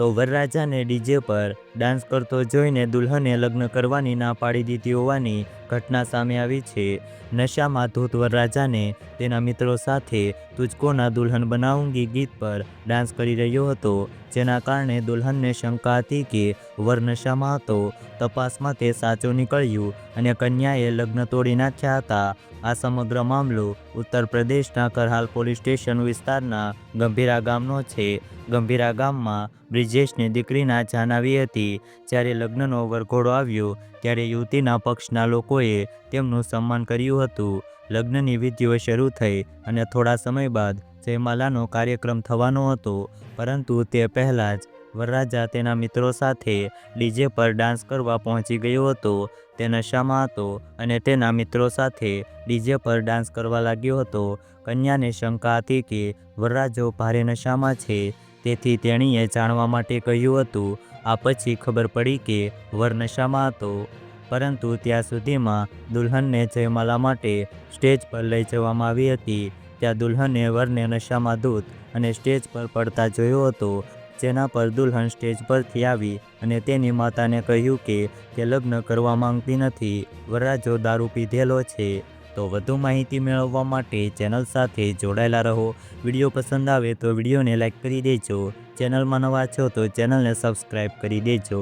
તો વરરાજાને ડીજે પર ડાન્સ કરતો જોઈને દુલ્હને લગ્ન કરવાની ના પાડી દીધી હોવાની ઘટના સામે આવી છે. નશામાં ધૂત વરરાજાને તેના મિત્રો સાથે તુજકોના દુલ્હન બનાવુંગી ગીત પર ડાન્સ કરી રહ્યો હતો, જેના કારણે દુલ્હનને શંકા હતી કે વર નશામાં હતો. તપાસમાં તે સાચું નીકળ્યું અને કન્યાએ લગ્ન તોડી નાખ્યા હતા. આ સમગ્ર મામલો ઉત્તર પ્રદેશના કરહાલ પોલીસ સ્ટેશન વિસ્તારના ગંભીરા ગામનો છે. ગંભીરા ગામમાં બ્રિજેશની દીકરીના જાન આવી હતી. જ્યારે લગ્નનો વરઘોડો આવ્યો, ત્યારે યુવતીના પક્ષના લોકોએ તેમનું સન્માન કર્યું હતું. લગ્નની વિધિઓ શરૂ થઈ અને થોડા સમય બાદ જયમાલાનો કાર્યક્રમ થવાનો હતો. પરંતુ તે પહેલાં જ વરરાજા તેના મિત્રો સાથે ડીજે પર ડાન્સ કરવા પહોંચી ગયો હતો. તે નશામાં હતો અને તેના મિત્રો સાથે ડીજે પર ડાન્સ કરવા લાગ્યો હતો. કન્યાને શંકા હતી કે વરરાજો ભારે નશામાં છે. તેથી તેણીએ જાણવા માટે કહ્યું હતું, આ પછી ખબર પડી કે વર નશામાં હતો. પરંતુ ત્યાં સુધીમાં દુલ્હનને જયમાલા માટે સ્ટેજ પર લઈ જવામાં આવી હતી. ત્યાં દુલ્હને વરને નશામાં ધૂત અને સ્ટેજ પર પડતા જોયો હતો, જેના પર દુલ્હન સ્ટેજ પરથી આવી અને તેની માતાને કહ્યું કે તે લગ્ન કરવા માંગતી નથી, વરરાજો દારૂ પીધેલો છે, તો વધુ માહિતી મેળવવા માટે ચેનલ સાથે જોડાયેલા રહો. વીડિયો પસંદ આવે તો વિડીયોને લાઇક કરી દેજો. ચેનલમાં નવા છો તો ચેનલને સબસ્ક્રાઈબ કરી દેજો.